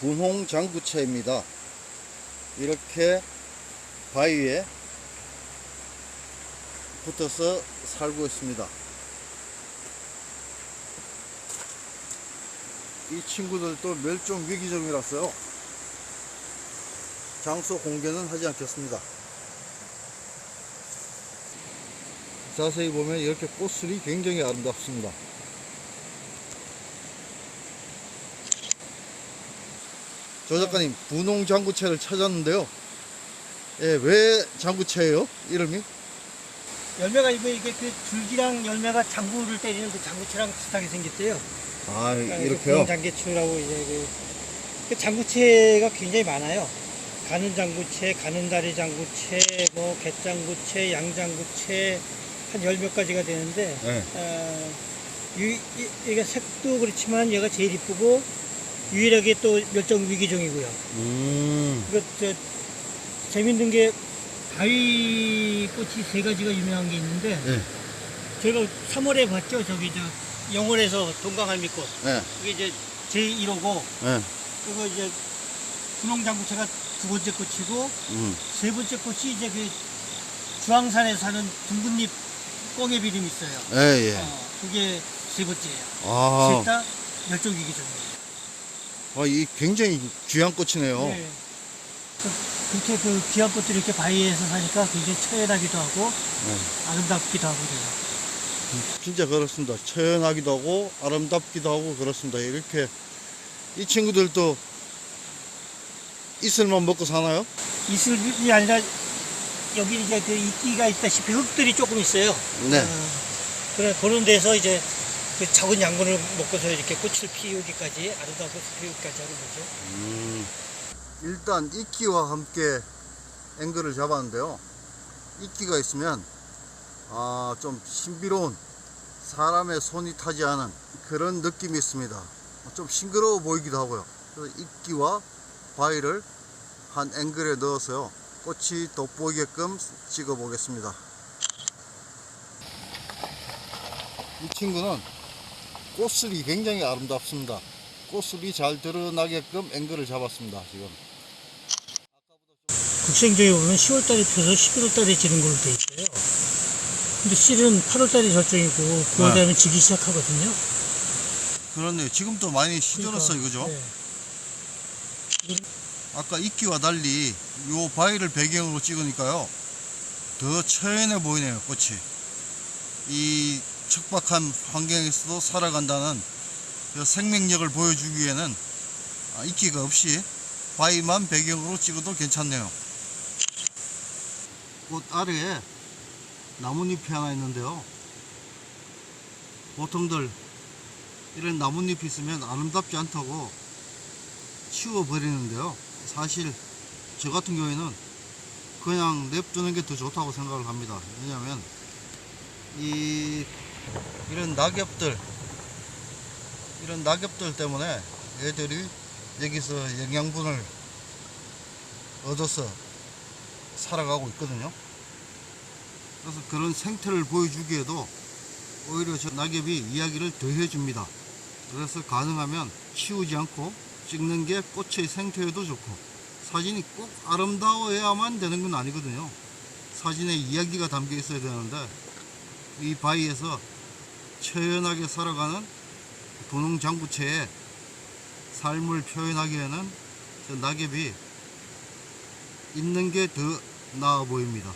분홍 장구채입니다. 이렇게 바위에 붙어서 살고 있습니다. 이 친구들도 멸종 위기종이라서요. 장소 공개는 하지 않겠습니다. 자세히 보면 이렇게 꽃술이 굉장히 아름답습니다. 조 작가님, 분홍 장구채를 찾았는데요. 예, 왜 장구채예요? 이름이? 열매가 이거 이게 그 줄기랑 열매가 장구를 때리는 그 장구채랑 비슷하게 생겼대요. 아, 그러니까 이렇게요? 장개추라고 이제 그, 그 장구채가 굉장히 많아요. 가는 장구채, 가는 다리 장구채, 뭐 갯장구채, 양장구채 한 열 몇 가지가 되는데 네. 어, 유, 이, 이게 색도 그렇지만 얘가 제일 이쁘고 유일하게 또 멸종 위기 종이고요. 음, 이거 저 재밌는 게 바위 꽃이 세 가지가 유명한 게 있는데 네. 제가 3월에 봤죠 저기 저 영월에서 동강할미꽃 네, 그게 이제 제1호고 네. 그거 이제 분홍장구채가 두 번째 꽃이고 음, 세 번째 꽃이 이제 그 주황산에 사는 둥근잎 꽁해비름 있어요. 예, 예. 어, 그게 세 번째예요. 아, 셋다 멸종위기종이에요. 아, 이 굉장히 귀한 꽃이네요. 네. 그- 그렇게 그 귀한 꽃들이 이렇게 바위에서 사니까 굉장히 처연하기도 하고 네. 아름답기도 하고 그래요. 진짜 그렇습니다. 처연하기도 하고 아름답기도 하고 그렇습니다. 이렇게 이 친구들도 이슬만 먹고 사나요? 이슬이 아니라 여기 이제 그 이끼가 있다시피 흙들이 조금 있어요. 네. 어, 그래 그런 데서 이제 그 적은 양분을 먹고서 이렇게 꽃을 피우기까지 아름다운 꽃을 피우기까지 하는 거죠. 음, 일단 이끼와 함께 앵글을 잡았는데요. 이끼가 있으면 아, 좀 신비로운 사람의 손이 타지 않은 그런 느낌이 있습니다. 좀 싱그러워 보이기도 하고요. 그래서 이끼와 바위를 한 앵글에 넣어서요. 꽃이 돋보이게끔 찍어 보겠습니다. 이 친구는 꽃술이 굉장히 아름답습니다. 꽃술이 잘 드러나게끔 앵글을 잡았습니다. 지금. 국생종에 보면 10월달에 펴서 11월달에 지는 걸로 돼 있어요. 근데 실은 8월달에 절정이고 9월 네. 지기 시작하거든요. 그렇네요. 지금도 많이 시들었어요, 그죠? 네. 아까 이끼와 달리 요 바위를 배경으로 찍으니까요. 더 처연해 보이네요, 꽃이. 이 척박한 환경에서도 살아간다는 그 생명력을 보여주기 위해는 아, 이끼가 없이 바위만 배경으로 찍어도 괜찮네요. 꽃 아래에 나뭇잎이 하나 있는데요. 보통들 이런 나뭇잎이 있으면 아름답지 않다고 치워버리는데요. 사실 저 같은 경우에는 그냥 냅두는 게 더 좋다고 생각을 합니다. 왜냐하면 이 이런 낙엽들 이런 낙엽들 때문에 애들이 여기서 영양분을 얻어서 살아가고 있거든요. 그래서 그런 생태를 보여주기에도 오히려 저 낙엽이 이야기를 더 해줍니다. 그래서 가능하면 치우지 않고 찍는 게 꽃의 생태에도 좋고 사진이 꼭 아름다워야만 되는 건 아니거든요. 사진에 이야기가 담겨 있어야 되는데 이 바위에서 처연하게 살아가는 분홍 장구채의 삶을 표현하기에는 저 낙엽이 있는 게 더 나아 보입니다.